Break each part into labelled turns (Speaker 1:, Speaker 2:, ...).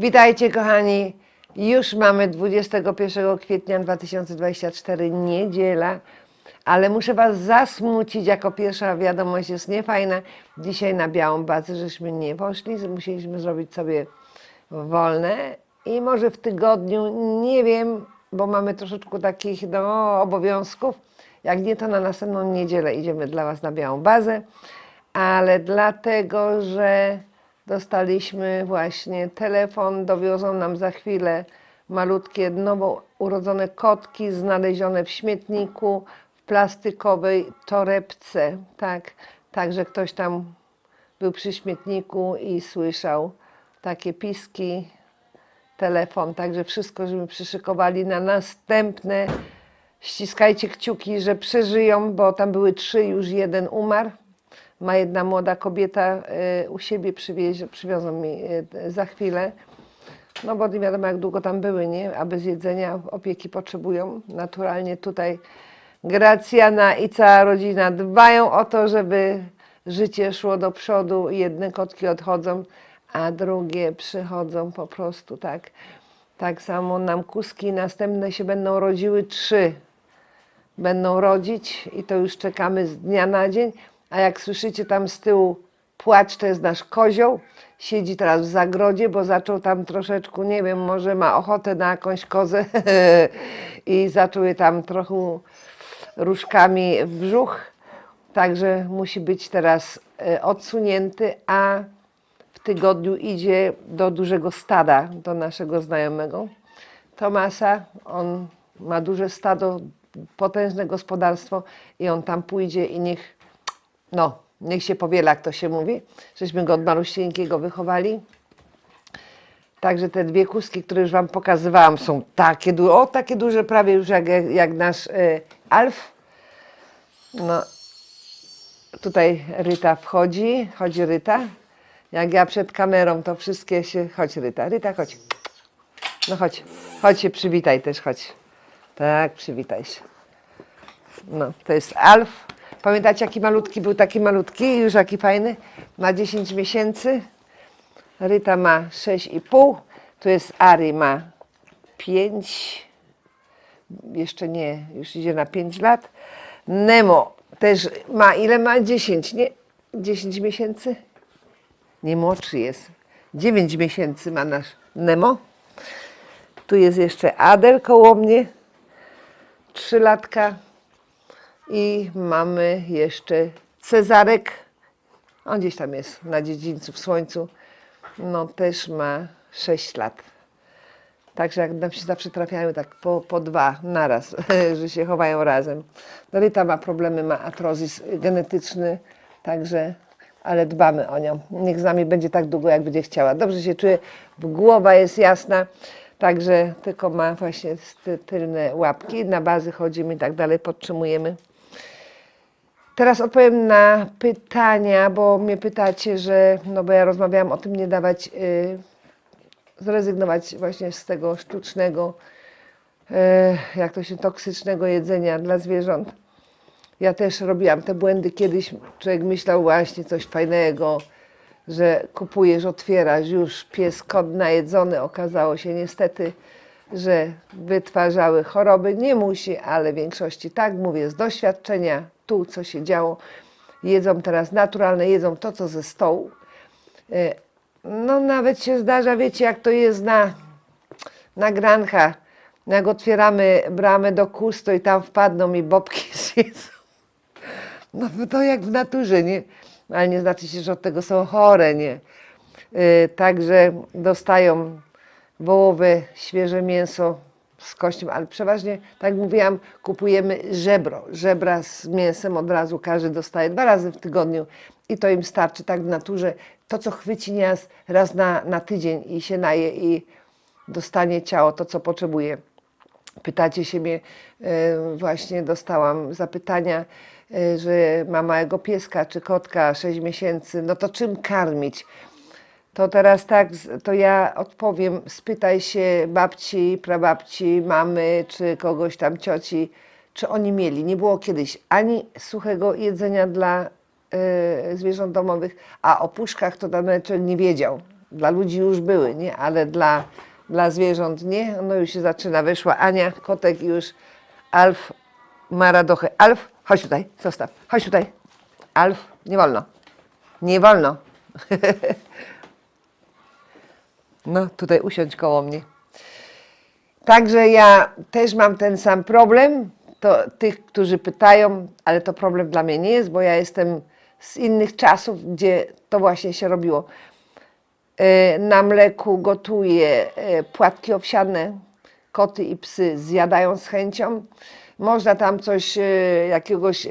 Speaker 1: Witajcie kochani. Już mamy 21 kwietnia 2024, niedziela, ale muszę Was zasmucić, jako pierwsza wiadomość jest niefajna. Dzisiaj na białą bazę żeśmy nie poszli, musieliśmy zrobić sobie wolne i może w tygodniu, nie wiem, bo mamy troszeczkę takich no, obowiązków. Jak nie, to na następną niedzielę idziemy dla Was na białą bazę, ale dlatego, że dostaliśmy właśnie telefon, dowiozą nam za chwilę malutkie, nowo urodzone kotki znalezione w śmietniku w plastikowej torebce, tak, także ktoś tam był przy śmietniku i słyszał takie piski, telefon, także wszystko, żeby przyszykowali na następne. Ściskajcie kciuki, że przeżyją, bo tam były trzy, już jeden umarł. Ma jedna młoda kobieta y, u siebie, przywiozą mi y, za chwilę. No bo nie wiadomo jak długo tam były, nie? A bez jedzenia opieki potrzebują. Naturalnie tutaj Gracjana i cała rodzina dbają o to, żeby życie szło do przodu. Jedne kotki odchodzą, a drugie przychodzą po prostu, tak. Tak samo nam kuski następne się będą rodziły trzy będą rodzić i to już czekamy z dnia na dzień. A jak słyszycie tam z tyłu płacz, to jest nasz kozioł. Siedzi teraz w zagrodzie, bo zaczął tam troszeczkę, nie wiem, może ma ochotę na jakąś kozę i zaczął je tam trochę różkami w brzuch. Także musi być teraz e, odsunięty, a w tygodniu idzie do dużego stada, do naszego znajomego Tomasa. On ma duże stado, potężne gospodarstwo i on tam pójdzie i niech, no, niech się powiela, jak to się mówi. Żeśmy go od malusieńkiego wychowali. Także te dwie kuski, które już Wam pokazywałam, są takie duże, o takie duże, prawie już jak, jak nasz y, Alf. No, tutaj Ryta wchodzi, chodzi Ryta. Jak ja przed kamerą, to wszystkie się, chodź Ryta, Ryta, chodź. No chodź, chodź się przywitaj też, chodź. Tak, przywitaj się. No, to jest Alf. Pamiętacie, jaki malutki był taki malutki? Już jaki fajny? Ma 10 miesięcy. Ryta ma 6,5. Tu jest Ari, ma 5. Jeszcze nie, już idzie na 5 lat. Nemo też ma, ile ma? 10, nie? 10 miesięcy? Nie młodszy jest. 9 miesięcy ma nasz Nemo. Tu jest jeszcze Adel koło mnie. Trzylatka. I mamy jeszcze Cezarek. On gdzieś tam jest na dziedzińcu w słońcu. No też ma 6 lat. Także jak nam się zawsze trafiają tak po, po dwa naraz, że się chowają razem. No Rita ma problemy, ma atrozis genetyczny, także, ale dbamy o nią. Niech z nami będzie tak długo, jak będzie chciała. Dobrze się czuje, głowa jest jasna, także tylko ma właśnie ty- tylne łapki. Na bazy chodzimy i tak dalej, podtrzymujemy. Teraz odpowiem na pytania, bo mnie pytacie, że, no bo ja rozmawiałam o tym, nie dawać, y, zrezygnować właśnie z tego sztucznego, y, jak to się, toksycznego jedzenia dla zwierząt. Ja też robiłam te błędy kiedyś. Człowiek myślał właśnie coś fajnego, że kupujesz, otwierasz, już pies kod najedzony. Okazało się niestety, że wytwarzały choroby. Nie musi, ale w większości tak. Mówię z doświadczenia, tu co się działo. Jedzą teraz naturalne, jedzą to, co ze stołu. E, No nawet się zdarza, wiecie jak to jest na, na grancha. Jak otwieramy bramę do kusto i tam wpadną i bobki zjedzą. No to jak w naturze, nie? Ale nie znaczy się, że od tego są chore, nie? Yy, także dostają wołowe, świeże mięso z kością, ale przeważnie, tak jak mówiłam, kupujemy żebro. Żebra z mięsem od razu każdy dostaje dwa razy w tygodniu i to im starczy tak w naturze. To, co chwyci raz, raz na, na tydzień i się naje i dostanie ciało to, co potrzebuje. Pytacie się mnie, e, właśnie dostałam zapytania, e, że ma małego pieska czy kotka 6 miesięcy, no to czym karmić? To teraz tak, to ja odpowiem, spytaj się babci, prababci, mamy czy kogoś tam cioci, czy oni mieli. Nie było kiedyś ani suchego jedzenia dla e, zwierząt domowych, a o puszkach to człowiek nie wiedział. Dla ludzi już były, nie? Ale dla, dla zwierząt nie. No już się zaczyna. Wyszła Ania, kotek już Alf ma radochę. Alf, chodź tutaj, zostaw. Chodź tutaj. Alf, nie wolno. Nie wolno. no, tutaj usiądź koło mnie. Także ja też mam ten sam problem. To tych, którzy pytają, ale to problem dla mnie nie jest, bo ja jestem z innych czasów, gdzie to właśnie się robiło. E, Na mleku gotuję e, płatki owsiane. Koty i psy zjadają z chęcią. Można tam coś, e, jakiegoś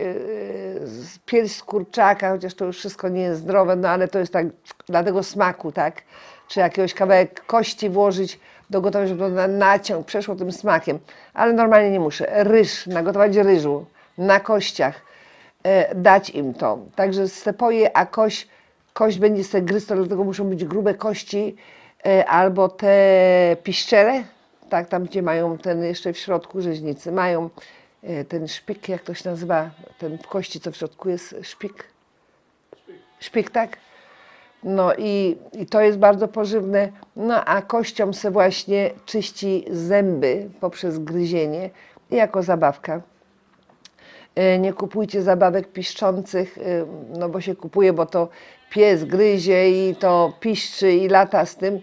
Speaker 1: pierś z kurczaka, chociaż to już wszystko nie jest zdrowe, no ale to jest tak dla tego smaku, tak? Czy jakiegoś kawałek kości włożyć do gotowania, żeby to na naciąg przeszło tym smakiem. Ale normalnie nie muszę. Ryż, nagotować ryżu na kościach, e, dać im to. Także se poje, a kość, kość będzie se gryzł, to dlatego muszą być grube kości e, albo te piszczele, tak, tam gdzie mają ten jeszcze w środku rzeźnicy, mają e, ten szpik, jak to się nazywa, ten w kości, co w środku jest szpik. Szpik, tak? No i, i to jest bardzo pożywne. No a kością se właśnie czyści zęby poprzez gryzienie jako zabawka. E, Nie kupujcie zabawek piszczących, e, no bo się kupuje, bo to pies gryzie i to piszczy i lata z tym.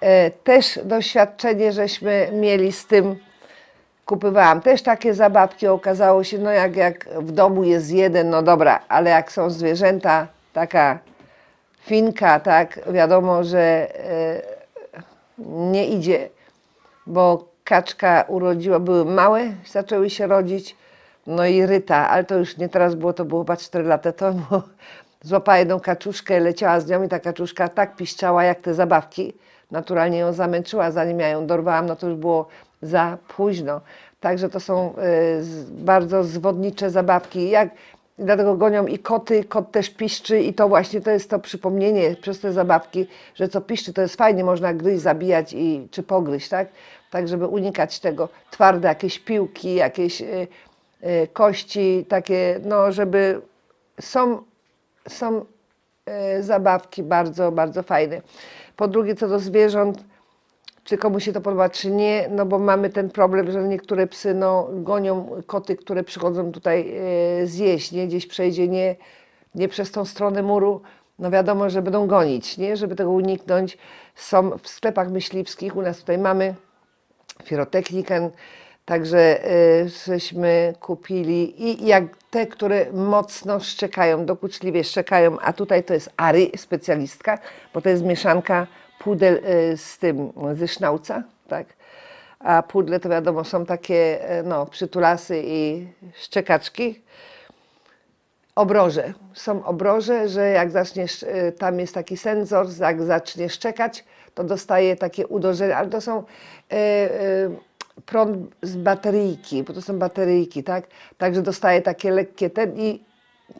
Speaker 1: E, Też doświadczenie żeśmy mieli z tym, kupywałam też takie zabawki, okazało się, no jak, jak w domu jest jeden, no dobra, ale jak są zwierzęta, taka finka, tak, wiadomo, że e, nie idzie, bo kaczka urodziła, były małe, zaczęły się rodzić, no i ryta, ale to już nie teraz było, to było chyba 4 lata temu, złapała jedną kaczuszkę, leciała z nią i ta kaczuszka tak piszczała jak te zabawki, naturalnie ją zamęczyła, zanim ja ją dorwałam, no to już było za późno. Także to są e, bardzo zwodnicze zabawki. Jak, dlatego gonią i koty, kot też piszczy i to właśnie to jest to przypomnienie przez te zabawki, że co piszczy to jest fajnie, można gryźć, zabijać i, czy pogryźć, tak? Tak, żeby unikać tego. Twarde jakieś piłki, jakieś e, e, kości, takie, no żeby są, są e, zabawki bardzo, bardzo fajne. Po drugie, co do zwierząt, czy komuś się to podoba, czy nie, no bo mamy ten problem, że niektóre psy no, gonią koty, które przychodzą tutaj e, zjeść, nie? Gdzieś przejdzie nie, nie przez tą stronę muru, no wiadomo, że będą gonić, nie? Żeby tego uniknąć. Są w sklepach myśliwskich, u nas tutaj mamy pirotechnikę, także y, żeśmy kupili i jak te, które mocno szczekają, dokuczliwie szczekają, a tutaj to jest Ary, specjalistka, bo to jest mieszanka pudel y, z tym, ze sznauca, tak? A pudle to wiadomo są takie, y, no, przytulasy i szczekaczki. Obroże. Są obroże, że jak zaczniesz, y, tam jest taki sensor, jak zacznie szczekać, to dostaje takie uderzenie, ale to są prąd z bateryjki, bo to są bateryjki, tak? Także dostaje takie lekkie ten i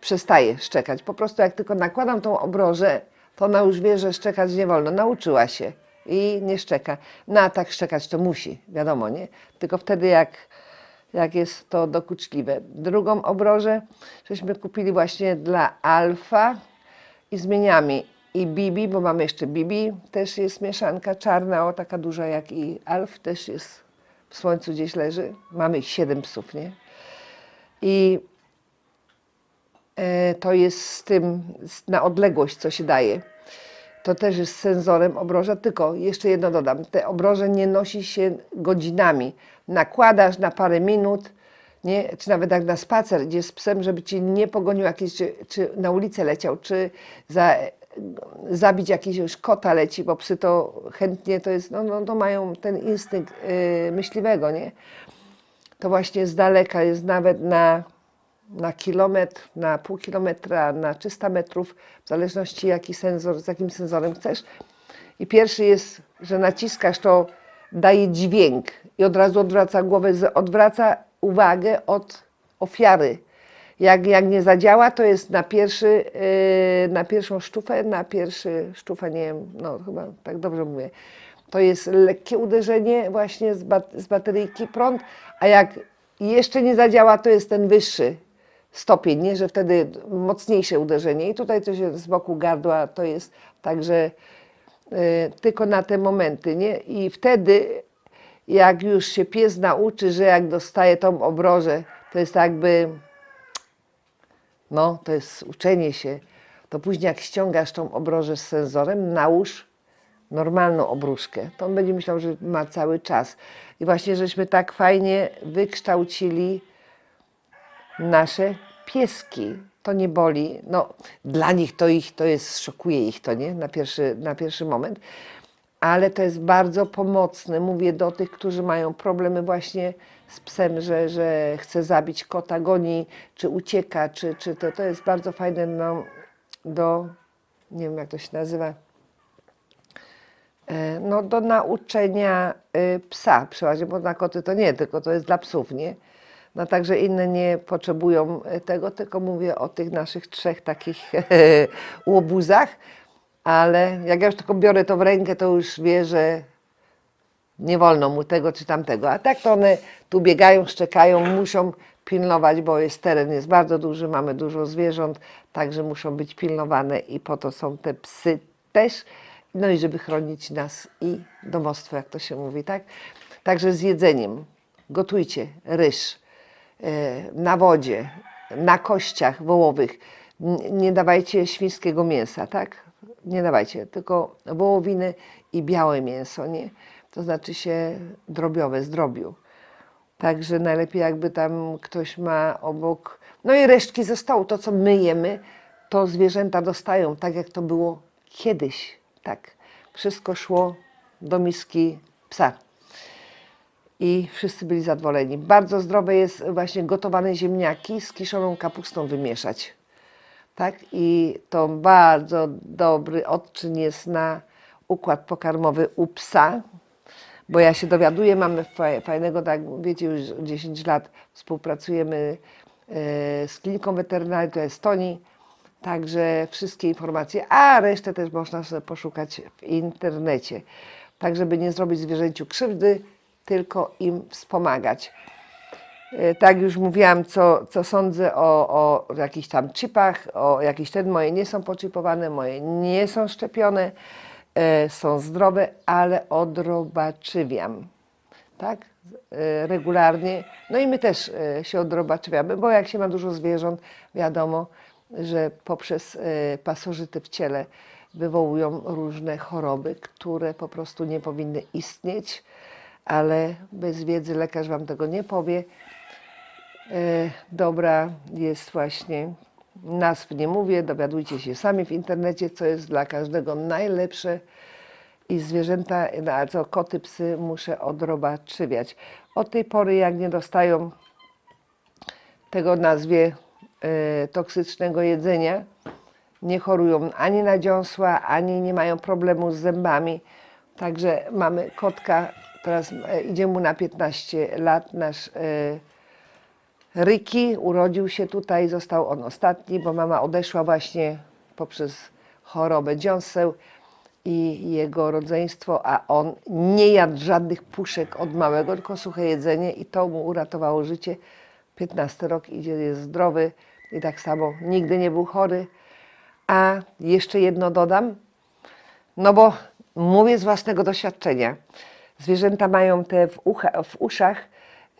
Speaker 1: przestaje szczekać. Po prostu jak tylko nakładam tą obrożę, to wie, że szczekać nie wolno. Nauczyła się i nie szczeka. No a tak szczekać to musi, wiadomo, nie? Tylko wtedy jak jak jest to dokuczliwe. Drugą obrożę żeśmy kupili właśnie dla Alfa i zmieniamy i Bibi, bo mamy jeszcze Bibi, też jest mieszanka czarna, o taka duża jak i Alf, też jest w słońcu gdzieś leży. Mamy siedem psów, nie? I to jest z tym na odległość, co się daje. To też jest senzorem obroża, tylko jeszcze jedno dodam. Te obroże nie nosi się godzinami. Nakładasz na parę minut, nie? czy nawet jak na spacer idziesz z psem, żeby ci nie pogonił jakiś, czy, czy na ulicę leciał, czy za, zabić jakiegoś kota leci, bo psy to chętnie to jest, no, no to mają ten instynkt yy, myśliwego, nie? To właśnie z daleka jest nawet na na kilometr, na pół kilometra, na 300 metrów, w zależności jaki sensor, z jakim senzorem chcesz. I pierwszy jest, że naciskasz, to daje dźwięk i od razu odwraca głowę, odwraca uwagę od ofiary. Jak, jak nie zadziała, to jest na, pierwszy, yy, na pierwszą sztufę, na pierwszy sztufę, nie wiem, no chyba tak dobrze mówię. To jest lekkie uderzenie właśnie z, bat- z bateryjki prąd, a jak jeszcze nie zadziała, to jest ten wyższy stopień, nie? że wtedy mocniejsze uderzenie. I tutaj coś jest z boku gardła, to jest także y, tylko na te momenty, nie? I wtedy, jak już się pies nauczy, że jak dostaje tą obrożę, to jest jakby, no, to jest uczenie się, to później jak ściągasz tą obrożę z senzorem, nałóż normalną obruszkę. To on będzie myślał, że ma cały czas. I właśnie żeśmy tak fajnie wykształcili nasze pieski. To nie boli. No, dla nich to ich to jest, szokuje ich to, nie? Na pierwszy, na pierwszy moment. Ale to jest bardzo pomocne. Mówię do tych, którzy mają problemy właśnie z psem, że, że chce zabić kota, goni, czy ucieka, czy, czy to, to jest bardzo fajne no, do, nie wiem jak to się nazywa, E, no, do nauczenia y, psa przeważnie, bo na koty to nie, tylko to jest dla psów, nie? No także inne nie potrzebują e, tego, tylko mówię o tych naszych trzech takich łobuzach, ale jak ja już tylko biorę to w rękę, to już wie, że nie wolno mu tego czy tamtego. A tak to one tu biegają, szczekają, muszą pilnować, bo jest teren jest bardzo duży, mamy dużo zwierząt, także muszą być pilnowane i po to są te psy też. No i żeby chronić nas i domostwo, jak to się mówi, tak? Także z jedzeniem. Gotujcie ryż na wodzie, na kościach wołowych. Nie dawajcie świńskiego mięsa, tak? Nie dawajcie, tylko wołowiny i białe mięso, nie? To znaczy się drobiowe, z drobiu. Także najlepiej jakby tam ktoś ma obok. No i resztki ze stołu, to co my jemy, to zwierzęta dostają, tak jak to było kiedyś. Tak. Wszystko szło do miski psa. I wszyscy byli zadowoleni. Bardzo zdrowe jest właśnie gotowane ziemniaki z kiszoną kapustą wymieszać. Tak? I to bardzo dobry odczyn jest na układ pokarmowy u psa, bo ja się dowiaduję, mamy fa- fajnego, tak wiecie, już 10 lat współpracujemy e, z kliniką weterynaryjną Estonii, także wszystkie informacje, a resztę też można sobie poszukać w internecie, tak żeby nie zrobić zwierzęciu krzywdy, tylko im wspomagać. E, Tak już mówiłam, co, co sądzę o, o jakichś tam chipach, o jakichś ten, moje nie są poczipowane, moje nie są szczepione, e, są zdrowe, ale odrobaczywiam, tak, e, regularnie. No i my też się odrobaczywiamy, bo jak się ma dużo zwierząt, wiadomo, że poprzez pasożyty w ciele wywołują różne choroby, które po prostu nie powinny istnieć, ale bez wiedzy lekarz Wam tego nie powie. E, dobra jest właśnie, nazw nie mówię, dowiadujcie się sami w internecie, co jest dla każdego najlepsze i zwierzęta, no, a co koty, psy muszę odrobaczywiać. Od tej pory jak nie dostają tego nazwie e, toksycznego jedzenia, nie chorują ani na dziąsła, ani nie mają problemu z zębami. Także mamy kotka, teraz e, idzie mu na 15 lat, nasz e, Ryki urodził się tutaj, został on ostatni, bo mama odeszła właśnie poprzez chorobę dziąseł i jego rodzeństwo, a on nie jadł żadnych puszek od małego, tylko suche jedzenie i to mu uratowało życie. 15 rok idzie, jest zdrowy i tak samo nigdy nie był chory. A jeszcze jedno dodam, no bo mówię z własnego doświadczenia. Zwierzęta mają te w, ucha, w uszach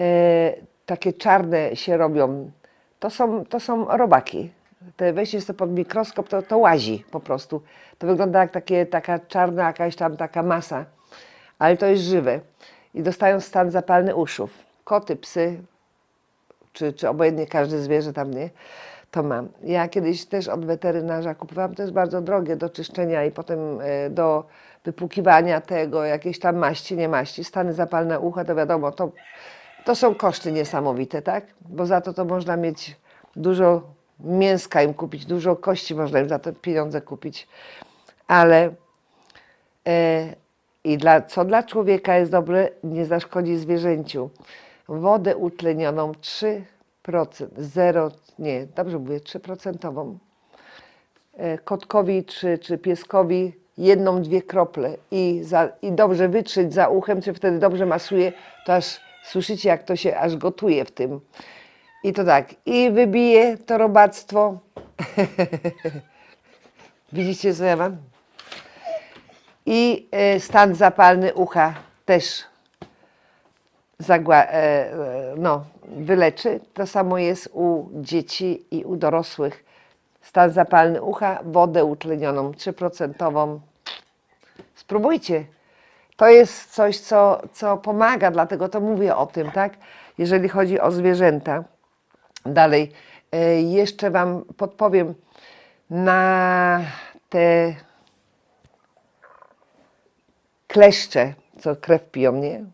Speaker 1: e, takie czarne się robią. To są, to są robaki. Te weźcie sobie pod mikroskop, to, to łazi po prostu. To wygląda jak takie, taka czarna jakaś tam taka masa, ale to jest żywe. I dostają stan zapalny uszów. Koty, psy, czy, czy obojętnie każde zwierzę tam nie, to mam. Ja kiedyś też od weterynarza kupowałam, to jest bardzo drogie do czyszczenia i potem e, do wypłukiwania tego, jakieś tam maści, nie maści, stany zapalne ucha, to wiadomo, to, to są koszty niesamowite, tak? Bo za to to można mieć dużo mięska im kupić, dużo kości można im za te pieniądze kupić, ale e, i dla, co dla człowieka jest dobre, nie zaszkodzi zwierzęciu. Wodę utlenioną 3%, 0, nie, dobrze mówię, 3%. E, Kotkowi czy, czy pieskowi jedną, dwie krople i, za, i dobrze wytrzeć za uchem, czy wtedy dobrze masuje, to aż słyszycie, jak to się aż gotuje w tym. I to tak, i wybije to robactwo. Widzicie, co ja mam? I e, stan zapalny ucha też zagła- e, e, no, wyleczy. To samo jest u dzieci i u dorosłych. Stan zapalny ucha, wodę utlenioną 3%. Spróbujcie. To jest coś, co, co pomaga, dlatego to mówię o tym, tak? Jeżeli chodzi o zwierzęta. Dalej, e, jeszcze Wam podpowiem na te kleszcze, co krew piją, nie?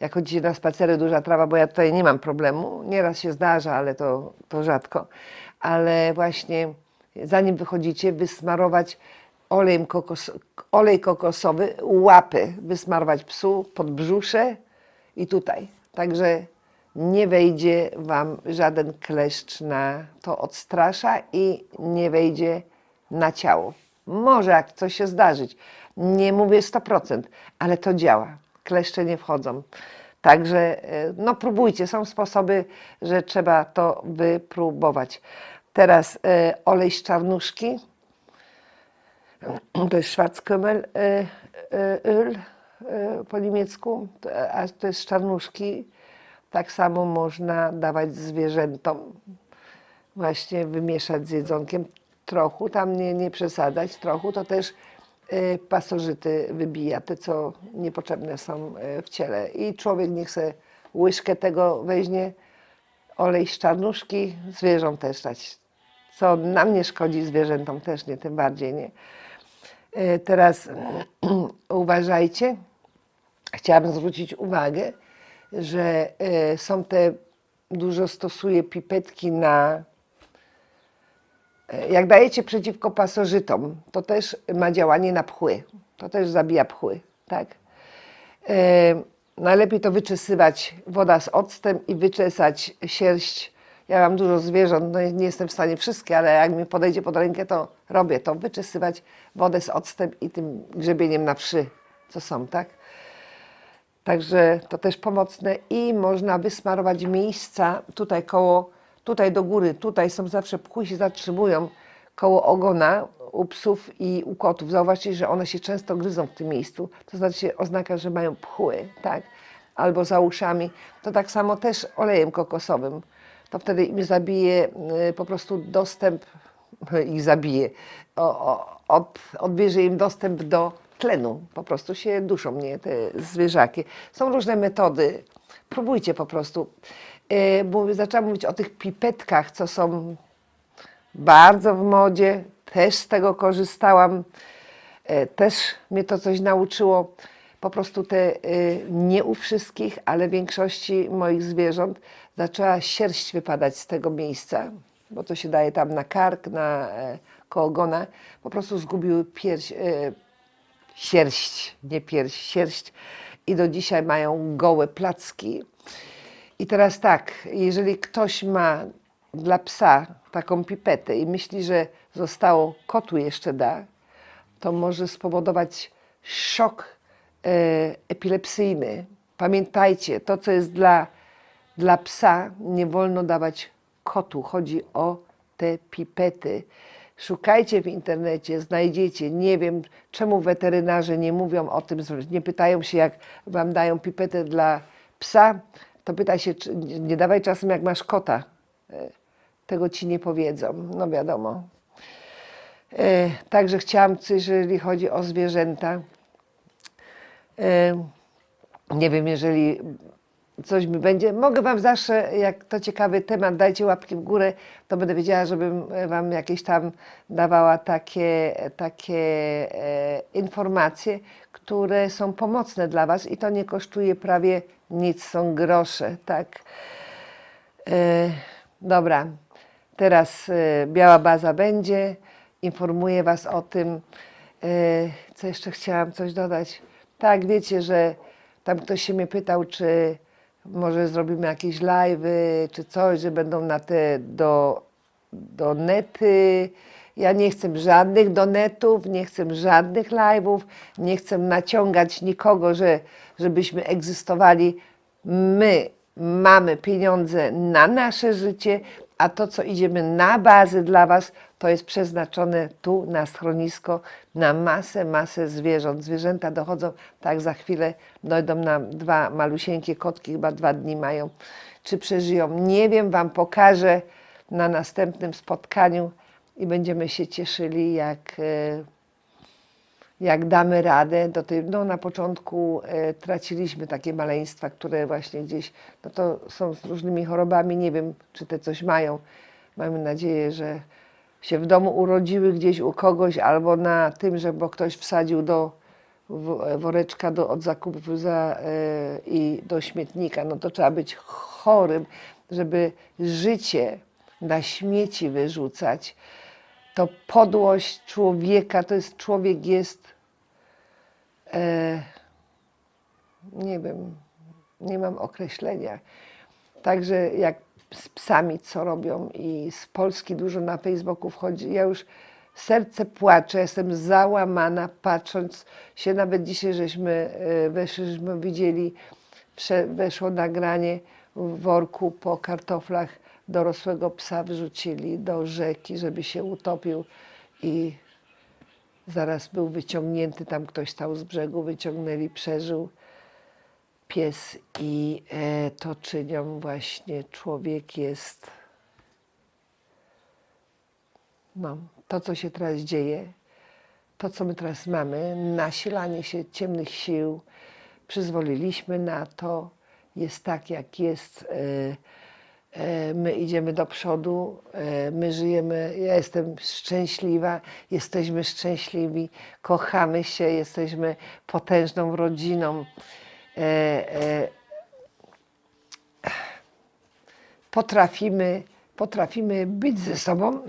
Speaker 1: Jak chodzicie na spacery, duża trawa, bo ja tutaj nie mam problemu. Nieraz się zdarza, ale to, to rzadko. Ale właśnie zanim wychodzicie, wysmarować olejem kokos, olej kokosowy, łapy wysmarować psu pod brzusze i tutaj. Także nie wejdzie Wam żaden kleszcz na to odstrasza i nie wejdzie na ciało. Może jak coś się zdarzyć. Nie mówię 100%, ale to działa. Kleszcze nie wchodzą. Także e, no próbujcie, są sposoby, że trzeba to wypróbować. Teraz e, olej z czarnuszki. To jest Schwarzkümmel e, Öl po niemiecku, a to jest z czarnuszki. Tak samo można dawać zwierzętom. Właśnie wymieszać z jedzonkiem trochę, tam nie, nie przesadzać, trochę to też pasożyty wybija, te co niepotrzebne są e, w ciele. I człowiek niech se łyżkę tego weźmie, olej z czarnuszki, zwierzom też dać. Co nam nie szkodzi, zwierzętom też nie, tym bardziej nie. E, Teraz uważajcie, chciałabym zwrócić uwagę, że są te, dużo stosuje pipetki na, jak dajecie przeciwko pasożytom, to też ma działanie na pchły, to też zabija pchły, tak? E, najlepiej to wyczesywać woda z octem i wyczesać sierść. Ja mam dużo zwierząt, no nie jestem w stanie wszystkie, ale jak mi podejdzie pod rękę, to robię to. Wyczesywać wodę z octem i tym grzebieniem na wszy, co są, tak? Także to też pomocne i można wysmarować miejsca tutaj koło, tutaj do góry, tutaj są zawsze pchły się zatrzymują koło ogona u psów i u kotów. Zauważcie, że one się często gryzą w tym miejscu. To znaczy oznaka, że mają pchły, tak? Albo za uszami. To tak samo też olejem kokosowym. To wtedy im zabije y, po prostu dostęp, ich zabije, o, o, od, odbierze im dostęp do tlenu. Po prostu się duszą, nie, te zwierzaki. Są różne metody. Próbujcie po prostu. Yy, mówię, zaczęłam mówić o tych pipetkach, co są bardzo w modzie. Też z tego korzystałam. E, Też mnie to coś nauczyło. Po prostu te, e, nie u wszystkich, ale większości moich zwierząt zaczęła sierść wypadać z tego miejsca, bo to się daje tam na kark, na e, koło ogona. Po prostu zgubiły pierś, sierść, nie pierś, sierść i do dzisiaj mają gołe placki. I teraz tak, jeżeli ktoś ma dla psa taką pipetę i myśli, że zostało kotu jeszcze da, to może spowodować szok e, epilepsyjny. Pamiętajcie, to co jest dla, dla psa, nie wolno dawać kotu. Chodzi o te pipety. Szukajcie w internecie, znajdziecie. Nie wiem, czemu weterynarze nie mówią o tym, nie pytają się, jak wam dają pipetę dla psa, to pyta się, czy nie dawaj czasem, jak masz kota. E, Tego ci nie powiedzą. No wiadomo. E, Także chciałam, jeżeli chodzi o zwierzęta. e, Nie wiem, jeżeli coś mi będzie. Mogę Wam zawsze, jak to ciekawy temat, dajcie łapki w górę, to będę wiedziała, żebym Wam jakieś tam dawała takie, takie e, informacje, które są pomocne dla Was i to nie kosztuje prawie nic, są grosze, tak. E, dobra, teraz e, biała baza będzie, informuję Was o tym. E, co jeszcze chciałam coś dodać? Tak, wiecie, że tam ktoś się mnie pytał, czy może zrobimy jakieś live'y, czy coś, że będą na te do, do nety. Ja nie chcę żadnych donetów, nie chcę żadnych live'ów, nie chcę naciągać nikogo, że, żebyśmy egzystowali. My mamy pieniądze na nasze życie a to, co idziemy na bazy dla Was, to jest przeznaczone tu na schronisko, na masę, masę zwierząt. Zwierzęta dochodzą, tak za chwilę dojdą nam dwa malusieńkie kotki, chyba dwa dni mają. Czy przeżyją? Nie wiem, Wam pokażę na następnym spotkaniu i będziemy się cieszyli, jak, e, jak damy radę. Do tej, no, na początku e, traciliśmy takie maleństwa, które właśnie gdzieś, no to są z różnymi chorobami, nie wiem, czy te coś mają. Mamy nadzieję, że się w domu urodziły gdzieś u kogoś, albo na tym, że bo ktoś wsadził do woreczka do, od zakupów za, e, i do śmietnika, no to trzeba być chorym, żeby życie na śmieci wyrzucać. To podłość człowieka, to jest człowiek jest, e, nie wiem, nie mam określenia. Także jak z psami, co robią i z Polski dużo na Facebooku wchodzi, ja już serce płacze, jestem załamana patrząc się, nawet dzisiaj żeśmy e, weszli, żeśmy widzieli, weszło nagranie w worku po kartoflach dorosłego psa wrzucili do rzeki, żeby się utopił i zaraz był wyciągnięty, tam ktoś stał z brzegu, wyciągnęli, przeżył pies i e, to czynią właśnie człowiek jest no, to, co się teraz dzieje, to, co my teraz mamy, nasilanie się ciemnych sił, przyzwoliliśmy na to, jest tak, jak jest. e, My idziemy do przodu, e, my żyjemy. Ja jestem szczęśliwa, jesteśmy szczęśliwi, kochamy się, jesteśmy potężną rodziną. E, e, potrafimy, potrafimy być ze sobą,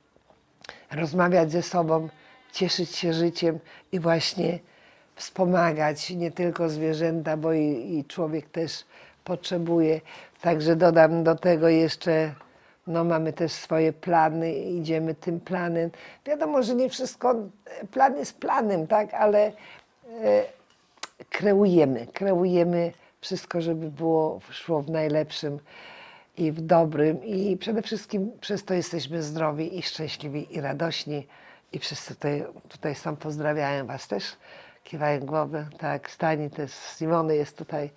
Speaker 1: rozmawiać ze sobą, cieszyć się życiem i właśnie wspomagać nie tylko zwierzęta, bo i, i człowiek też potrzebuje. Także dodam do tego jeszcze, no mamy też swoje plany, idziemy tym planem. Wiadomo, że nie wszystko, plan jest planem, tak, ale e, kreujemy, kreujemy wszystko, żeby było, szło w najlepszym i w dobrym. I przede wszystkim przez to jesteśmy zdrowi i szczęśliwi i radośni. I wszyscy tutaj, tutaj są, pozdrawiają Was też, kiwają głowę, tak, Stani też, Simony jest tutaj.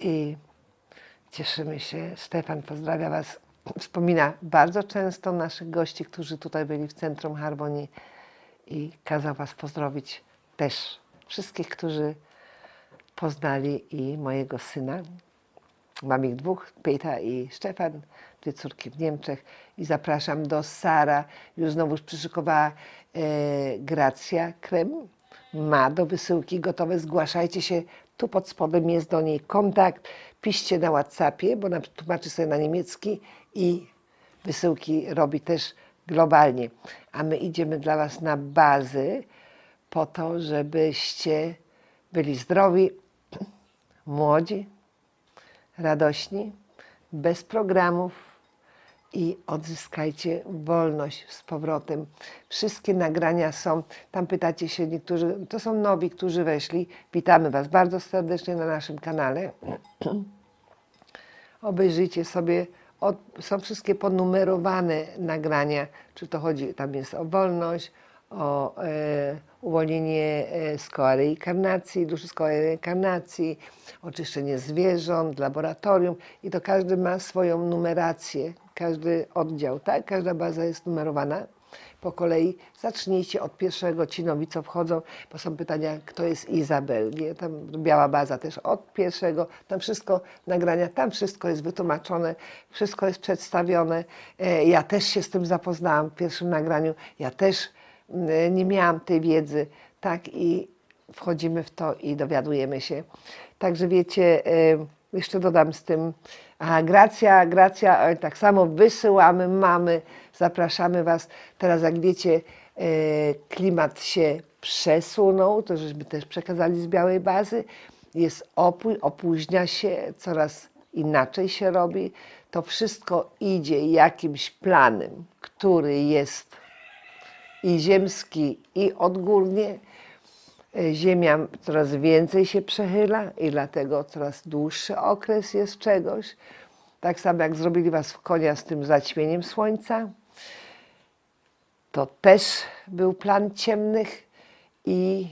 Speaker 1: I cieszymy się. Stefan pozdrawia Was, wspomina bardzo często naszych gości, którzy tutaj byli w Centrum Harmonii i kazał Was pozdrowić też wszystkich, którzy poznali i mojego syna. Mam ich dwóch, Peter i Stefan, dwie córki w Niemczech i zapraszam do Sara. Już znowu przyszykowała e, Gracja krem. Ma do wysyłki gotowe, zgłaszajcie się. Tu pod spodem jest do niej kontakt. Piszcie na Whatsappie, bo ona tłumaczy sobie na niemiecki i wysyłki robi też globalnie. A my idziemy dla Was na bazy po to, żebyście byli zdrowi, młodzi, radośni, bez programów i odzyskajcie wolność z powrotem. Wszystkie nagrania są, tam pytacie się niektórzy, to są nowi, którzy weszli. Witamy Was bardzo serdecznie na naszym kanale. Obejrzyjcie sobie, od, są wszystkie ponumerowane nagrania, czy to chodzi, tam jest o wolność, o e, uwolnienie e, z koła reinkarnacji, duszy z koła reinkarnacji, oczyszczenie zwierząt, laboratorium i to każdy ma swoją numerację, każdy oddział, tak? Każda baza jest numerowana po kolei. Zacznijcie od pierwszego, ci nowi co wchodzą, bo są pytania, kto jest Izabel, nie? Tam biała baza też od pierwszego, tam wszystko, nagrania, tam wszystko jest wytłumaczone, wszystko jest przedstawione. E, Ja też się z tym zapoznałam w pierwszym nagraniu, ja też nie miałam tej wiedzy, tak? I wchodzimy w to i dowiadujemy się. Także wiecie, e, jeszcze dodam z tym, aha, Gracja, Gracja, e, tak samo wysyłamy, mamy, zapraszamy Was. Teraz jak wiecie, e, klimat się przesunął, to żeśmy też przekazali z białej bazy, jest opój, opóźnia się, coraz inaczej się robi. To wszystko idzie jakimś planem, który jest i ziemski, i odgórnie. E, Ziemia coraz więcej się przechyla i dlatego coraz dłuższy okres jest czegoś. Tak samo jak zrobili was w konia z tym zaćmieniem słońca. To też był plan ciemnych i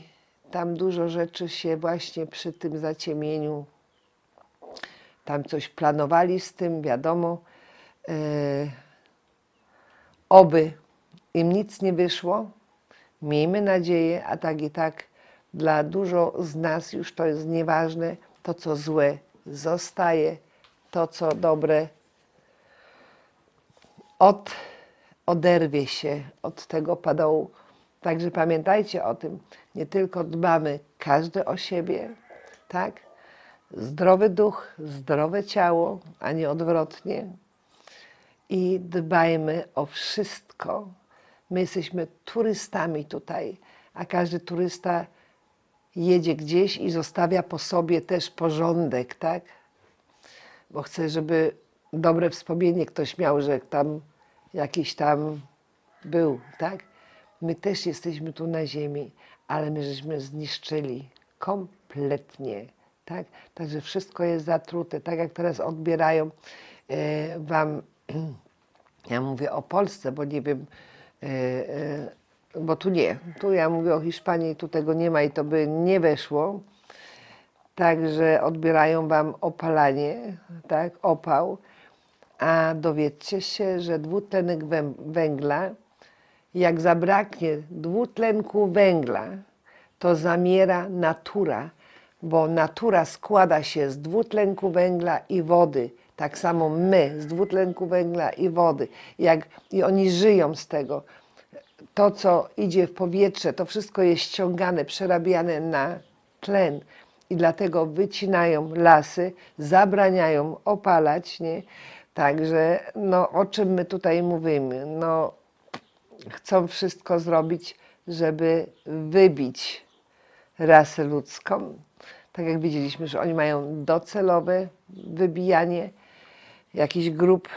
Speaker 1: tam dużo rzeczy się właśnie przy tym zaciemieniu tam coś planowali z tym, wiadomo. E, oby im nic nie wyszło, miejmy nadzieję, a tak i tak dla dużo z nas już to jest nieważne. To, co złe, zostaje, to, co dobre, od, oderwie się od tego padołu. Także pamiętajcie o tym, nie tylko dbamy każdy o siebie, tak? Zdrowy duch, zdrowe ciało, a nie odwrotnie. I dbajmy o wszystko. My jesteśmy turystami tutaj, a każdy turysta jedzie gdzieś i zostawia po sobie też porządek, tak? Bo chce, żeby dobre wspomnienie ktoś miał, że tam jakiś tam był, tak? My też jesteśmy tu na ziemi, ale my żeśmy zniszczyli kompletnie, tak? Także wszystko jest zatrute, tak jak teraz odbierają e, wam, ja mówię o Polsce, bo nie wiem, e, e, bo tu nie, tu ja mówię o Hiszpanii, tu tego nie ma i to by nie weszło. Także odbierają wam opalanie, tak, opał, a dowiedzcie się, że dwutlenek wę- węgla, jak zabraknie dwutlenku węgla, to zamiera natura, bo natura składa się z dwutlenku węgla i wody. Tak samo my z dwutlenku węgla i wody. Jak, I oni żyją z tego. To, co idzie w powietrze, to wszystko jest ściągane, przerabiane na tlen. I dlatego wycinają lasy, zabraniają opalać, nie? Także, no, o czym my tutaj mówimy? No, chcą wszystko zrobić, żeby wybić rasę ludzką. Tak jak widzieliśmy, że oni mają docelowe wybijanie jakichś grup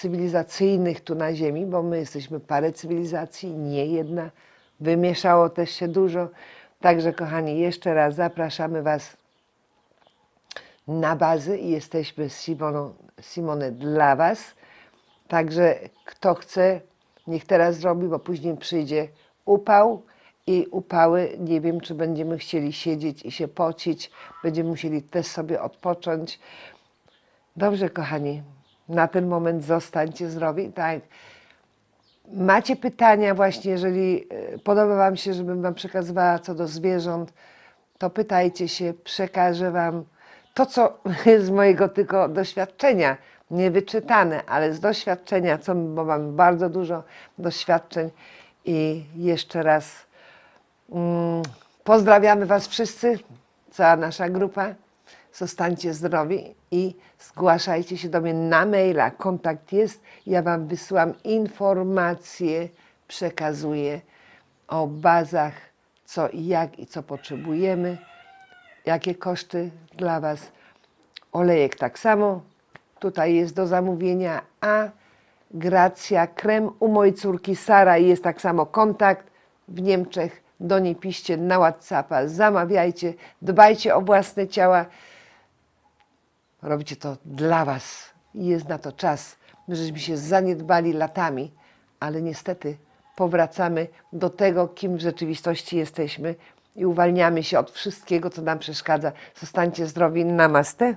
Speaker 1: cywilizacyjnych tu na Ziemi, bo my jesteśmy parę cywilizacji, nie jedna. Wymieszało też się dużo. Także, kochani, jeszcze raz zapraszamy Was na bazy i jesteśmy z Simoną, Simone dla Was. Także kto chce, niech teraz zrobi, bo później przyjdzie upał i upały. Nie wiem, czy będziemy chcieli siedzieć i się pocić. Będziemy musieli też sobie odpocząć. Dobrze, kochani, na ten moment zostańcie zdrowi. Tak. Macie pytania właśnie, jeżeli e, podoba Wam się, żebym Wam przekazywała co do zwierząt, to pytajcie się, przekażę Wam to, co z mojego tylko doświadczenia, nie wyczytane, ale z doświadczenia, co, bo mam bardzo dużo doświadczeń i jeszcze raz mm, pozdrawiamy Was wszyscy, cała nasza grupa. Zostańcie zdrowi i zgłaszajcie się do mnie na maila. Kontakt jest. Ja Wam wysyłam informacje, przekazuję o bazach, co i jak i co potrzebujemy, jakie koszty dla Was. Olejek tak samo. Tutaj jest do zamówienia. A Gracja, krem u mojej córki Sara jest tak samo kontakt w Niemczech. Do niej piszcie na WhatsAppa, zamawiajcie, dbajcie o własne ciała. Robicie to dla Was i jest na to czas. My żeśmy się zaniedbali latami, ale niestety powracamy do tego, kim w rzeczywistości jesteśmy i uwalniamy się od wszystkiego, co nam przeszkadza. Zostańcie zdrowi. Namaste.